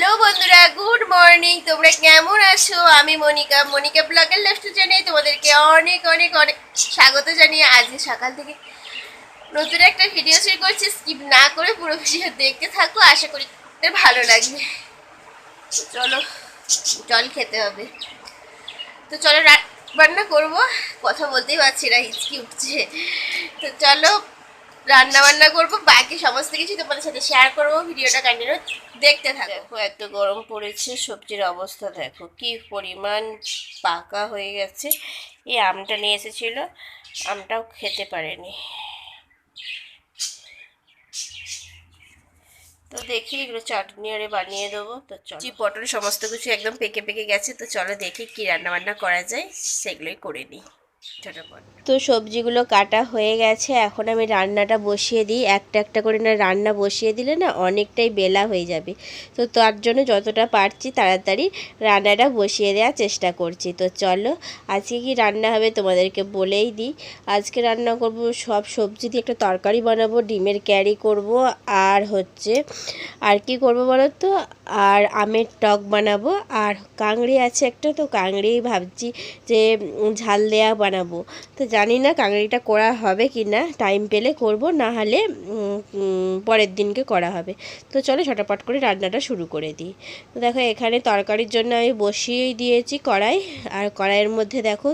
Hello বন্ধুরা, good morning. তোমরা কেমন আছো? আমি মনিকা। মনিকা ব্লগের লাস্ট জানিয়ে তোমাদেরকে অনেক অনেক অনেক স্বাগত জানিয়ে আজকে সকাল থেকে নতুন একটা ভিডিও শুরু করছি। স্কিপ না করে পুরো ভিডিও দেখতে থাকো, আশা করি ভালো লাগবে। চলো, জল খেতে হবে। তো চলো রান্না করব। কথা বলতেই পারছি না হিচকি উঠছে তো চলো রান্না বান্না করব বাকি সমস্ত কিছু তোমাদের সাথে শেয়ার করব ভিডিওটা কন্টিনিউ দেখতে থাকো। দেখো এত গরম পড়েছে সবজির অবস্থা দেখো কি পরিমাণ পাকা হয়ে গেছে। এই আমটা নিয়ে এসেছিল আমটাও খেতে পারেনি। তো দেখি এগুলো চাটনি আরে বানিয়ে দেবো তো জি পটল সমস্ত কিছু একদম পেকে পেকে গেছে তো চলো দেখি কি রান্না বান্না করা যায় সেগুলোই করে নিই। তো সবজিগুলো কাটা হয়ে গেছে, এখন আমি রান্নাটা বসিয়ে দিই। একটা একটা করে না রান্না বসিয়ে দিলে না অনেকটাই বেলা হয়ে যাবে। তো তার জন্য যতটা পারছি তাড়াতাড়ি রান্নাটা বসিয়ে দেওয়ার চেষ্টা করছি। তো চলো, আজকে কি রান্না হবে তোমাদেরকে বলেই দিই। আজকে রান্না করব সব সবজি দিয়ে একটা তরকারি বানাবো, ডিমের ক্যারি করব, আর হচ্ছে, আর কি করব বলো তো আর আমের টক বানাবো। আর কাংড়ি আছে একটা, তো কাংড়ি ভাবছি যে ঝাল দেয়া বানাবো। তো জানি না কাংড়িটা করা হবে কি না টাইম পেলে করব, না হলে পরের দিনকে করা হবে। তো চলো ছটাপট করে রান্নাটা শুরু করে দিই। তো দেখো এখানে তরকারির জন্য আমি বসিয়েই দিয়েছি কড়াই। আর কড়াইয়ের মধ্যে দেখো,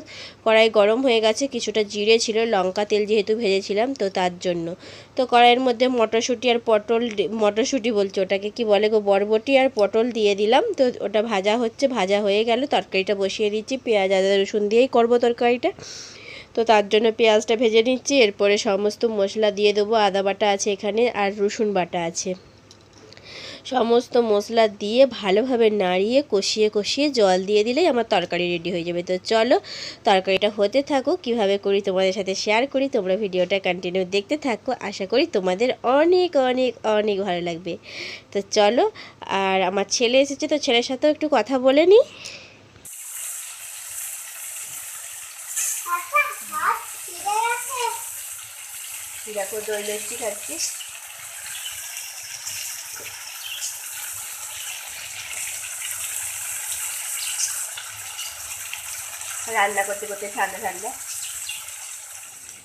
কড়াই গরম হয়ে গেছে, কিছুটা জিরে ছিল, লঙ্কা তেল যেহেতু ভেজেছিলাম, তো তার জন্য। তো কড়াইয়ের মধ্যে মটরশুঁটি আর পটল মটরশুঁটি বলছে ওটাকে কি বলে গো, বরবটি আর পটল দিয়ে দিলাম। তো ওটা ভাজা হচ্ছে, ভাজা হয়ে গেল তরকারিটা বসিয়ে দিচ্ছি, পেঁয়াজ, আদা, রসুন দিয়েই করব তরকারিটা। তো তার জন্য পেঁয়াজটা ভেজে নিচ্ছি, এরপরে সমস্ত মশলা দিয়ে দেবো, আদা বাটা আছে এখানে আর রসুন বাটা আছে। সমস্ত মশলা দিয়ে ভালোভাবে নাড়িয়ে কষিয়ে কষিয়ে জল দিয়ে দিলেই আমার তরকারি রেডি হয়ে যাবে। তো চলো, তরকারিটা হতে থাকো, কীভাবে করি তোমাদের সাথে শেয়ার করি, তোমরা ভিডিওটা কন্টিনিউ দেখতে থাকো, আশা করি তোমাদের অনেক অনেক অনেক ভালো লাগবে। তো চলো, আর আমার ছেলে এসেছে, তো ছেলের সাথেও একটু কথা বলে নিই দই খাচ্ছি। রান্না করতে করতে ঠান্ডা ঠান্ডা।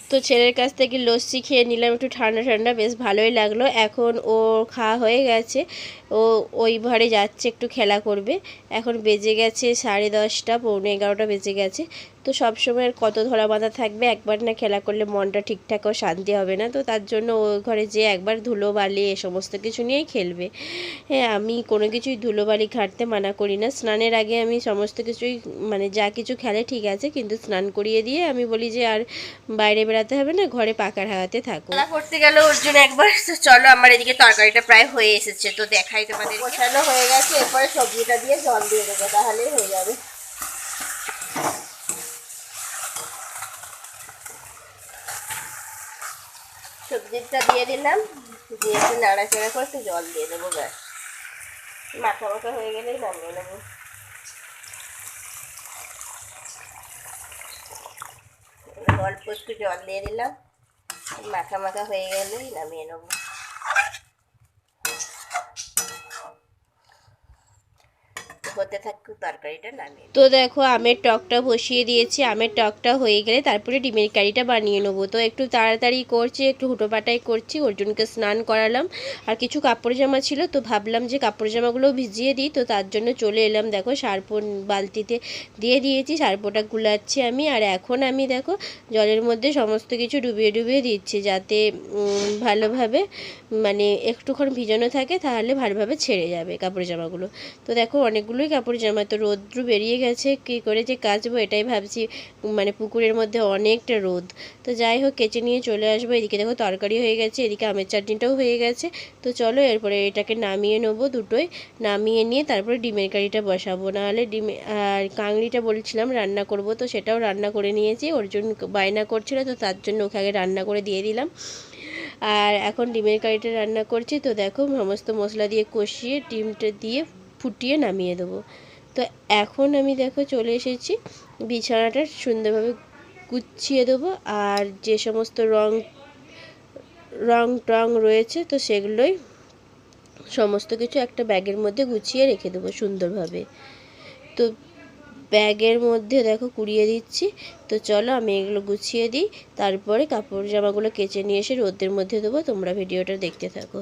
তো ছেলের কাছ থেকে লস্যি খেয়ে নিলাম, একটু ঠান্ডা ঠান্ডা, বেশ ভালোই লাগল। এখন ও খাওয়া হয়ে গেছে, ও ওই ঘরে যাচ্ছে, একটু খেলা করবে। এখন বেজে গেছে সাড়ে দশটা, পৌনে এগারোটা বেজে গেছে। তো সব সময় আর কত ধরা বাঁধা থাকবে? একবার না খেলা করলে মনটা ঠিকঠাক ও শান্তি হবে না? তো তার জন্য ওই ঘরে যে একবার ধুলো বালি এ সমস্ত কিছু নিয়েই খেলবে। হ্যাঁ আমি কোনো কিছুই ধুলো বালি ঘাঁটতে মানা করি না। স্নানের আগে আমি সমস্ত কিছুই মানে যা কিছু খেলে ঠিক আছে কিন্তু স্নান করিয়ে দিয়ে আমি বলি যে আর বাইরে বেড়াতে হবে না ঘরে পাকার হাওয়াতে থাকো। করতে গেল ওর জন্য একবার চলো আমার এদিকে তরকারিটা প্রায় হয়ে এসেছে তো দেখাই তোমাদের। গোছানো হয়ে গেছে এরপরে সবজিটা দিয়ে জল দিয়ে দেবো তাহলেই হয়ে যাবে। সবজিটা দিয়ে দিলাম, দিয়ে একটু নাড়াচাড়া করে একটু জল দিয়ে দেবো ব্যাস। মাথা মাথা হয়ে গেলেই নামিয়ে নেব। অল্প একটু জল দিয়ে দিলাম, মাথা মাথা হয়ে গেলেই নামিয়ে নেব। হতে থাকুক তরকারিটা নামিয়ে তো দেখো, আমের টকটা বসিয়ে দিয়েছি। আমের টকটা হয়ে গেলে তারপরে ডিমের কারিটা বানিয়ে নেব। তো একটু তাড়াতাড়ি করছি, একটু হুটোপাটাই করছি, অর্জুনকে স্নান করালাম। আর কিছু কাপড় জামা ছিল, তো ভাবলাম যে কাপড় জামাগুলো ভিজিয়ে দিই। তো তার জন্য চলে এলাম। দেখো সার্পো বালতিতে দিয়ে দিয়েছি, সার্পোটা গুলাচ্ছি আমি। আর এখন আমি দেখো, জলের মধ্যে সমস্ত কিছু ডুবিয়ে ডুবিয়ে দিচ্ছি যাতে ভালোভাবে মানে একটুক্ষণ ভিজানো থাকে, তাহলে ভালোভাবে ছেড়ে যাবে কাপড় জামাগুলো। তো দেখো, অনেকগুলোই কাপড় জামা তো রোদ্রু বেরিয়ে গেছে, কী করে যে কাচবো এটাই ভাবছি। মানে পুকুরের মধ্যে অনেকটা রোদ। তো যাই হোক, কেচে নিয়ে চলে আসব। এদিকে দেখো তরকারি হয়ে গেছে, এদিকে আমের চাটনিটাও হয়ে গেছে। তো চলো এরপরে এটাকে নামিয়ে নেব দুটোই। নামিয়ে নিয়ে তারপরে ডিমের কারিটা বসাবো। নাহলে ডিমে, আর কাংড়িটা বলছিলাম রান্না করব, তো সেটাও রান্না করে নিয়েছি। ওর জন্য বায়না করছিল, তো তার জন্য ওকে আগে রান্না করে দিয়ে দিলাম। আর এখন ডিমের কারিটা রান্না করছি। তো দেখো, সমস্ত মশলা দিয়ে কষিয়ে ডিমটা দিয়ে ফুটিয়ে নামিয়ে দেবো। তো এখন আমি দেখো চলে এসেছি, বিছানাটা সুন্দরভাবে গুছিয়ে দেবো আর যে সমস্ত রং রং টং রয়েছে তো সেগুলোই সমস্ত কিছু একটা ব্যাগের মধ্যে গুছিয়ে রেখে দেবো সুন্দরভাবে। তো ব্যাগের মধ্যে দেখো কুড়িয়ে দিচ্ছি, তো চলো আমি এগুলো গুছিয়ে দিই, তারপরে কাপড় জামাগুলো কেচে নিয়ে এসে রোদের মধ্যে দেবো, তোমরা ভিডিওটা দেখতে থাকো।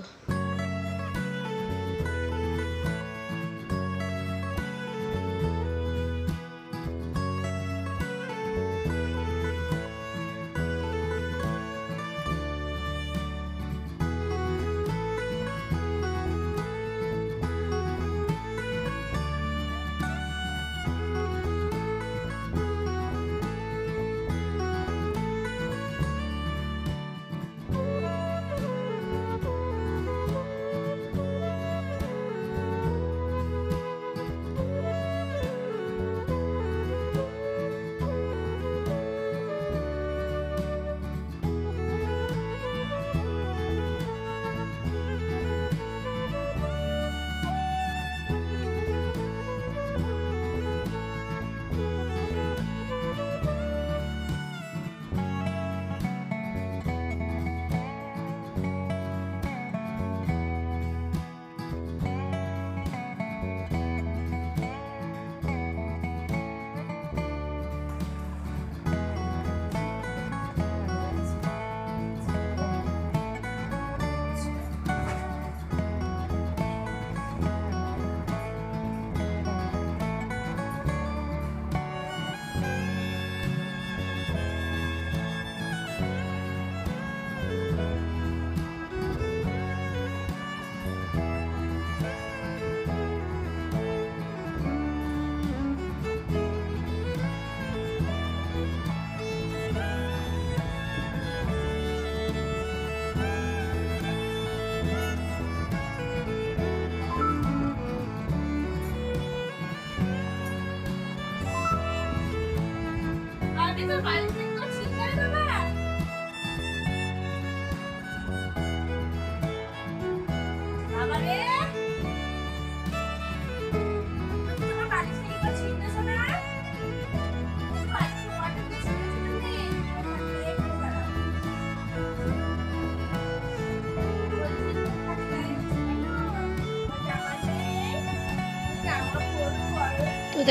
তো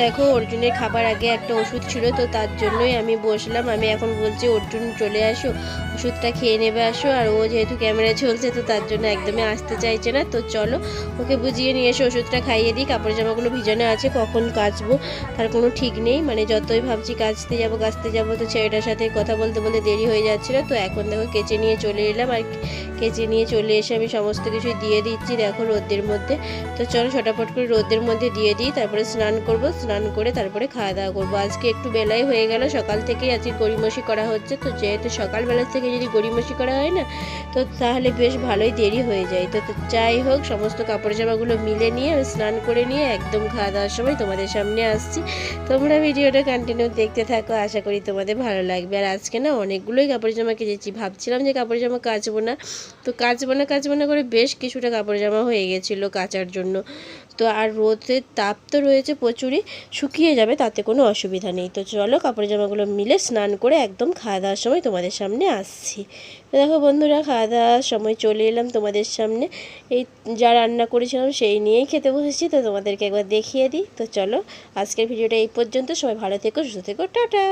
দেখো, অর্জুনের খাবার আগে একটা ওষুধ ছিল, তো তার জন্যই আমি বসলাম। আমি এখন বলছি, অর্জুন, চলে আসো, ওষুধটা খেয়ে নেবে, আসো। আর ও যেহেতু ক্যামেরা চলছে, তো তার জন্য একদমই আসতে চাইছে না। তো চলো, ওকে বুঝিয়ে নিয়ে এসে ওষুধটা খাইয়ে দিই। কাপড় জামাগুলো ভিজানো আছে, কখন কাচবো, তার কোনো ঠিক নেই। মানে যতই ভাবছি কাচতে যাব কাচতে যাব, তো ছেলেটার সাথে কথা বলতে বলতে দেরি হয়ে যাচ্ছিল। তো এখন দেখো, কেচে নিয়ে চলে এলাম। আর কেচে নিয়ে চলে এসে আমি সমস্ত কিছু দিয়ে দিচ্ছি, দেখো রোদের মধ্যে। তো চলো ছটাপট করে রোদের মধ্যে দিয়ে দিই, তারপরে স্নান করব। স্নান করে তারপরে খাওয়া দাওয়া করব। আজকে একটু বেলায় হয়ে গেল, সকাল থেকেই আজকে গড়িমসি করা হচ্ছে। তো যেহেতু সকালবেলা থেকে যদি গড়িমসি করা হয় না, তো তাহলে বেশ ভালোই দেরি হয়ে যায়। তো যাই হোক, সমস্ত কাপড় জামাগুলো মিলে নিয়ে আমি স্নান করে নিয়ে একদম খাওয়া দাওয়ার সময় তোমাদের সামনে আসছি। তোমরা ভিডিওটা কন্টিনিউ দেখতে থাকো, আশা করি তোমাদের ভালো লাগবে। আর আজকে না অনেকগুলোই কাপড় জামা কেচেছি। ভাবছিলাম যে কাপড় জামা কাচবো না। তো কাচবো না কাচবো না করে বেশ কিছুটা কাপড় জামা হয়ে গেছিল কাচার জন্য। তো আর রোদের তাপ তো রয়েছে প্রচুরই, শুকিয়ে যাবে তাতে কোনো অসুবিধা নেই। তো চলো কাপড় জামাগুলো মিলে স্নান করে একদম খাওয়া দাওয়ার সময় তোমাদের সামনে আসছি। তো দেখো বন্ধুরা, খাওয়া দাওয়ার সময় চলে এলাম তোমাদের সামনে। এই যা রান্না করেছিলাম সেই নিয়েই খেতে বসেছি, তো তোমাদেরকে একবার দেখিয়ে দিই। তো চলো আজকের ভিডিওটা এই পর্যন্ত। সবাই ভালো থেকো, সুস্থ থেকো, টাটা!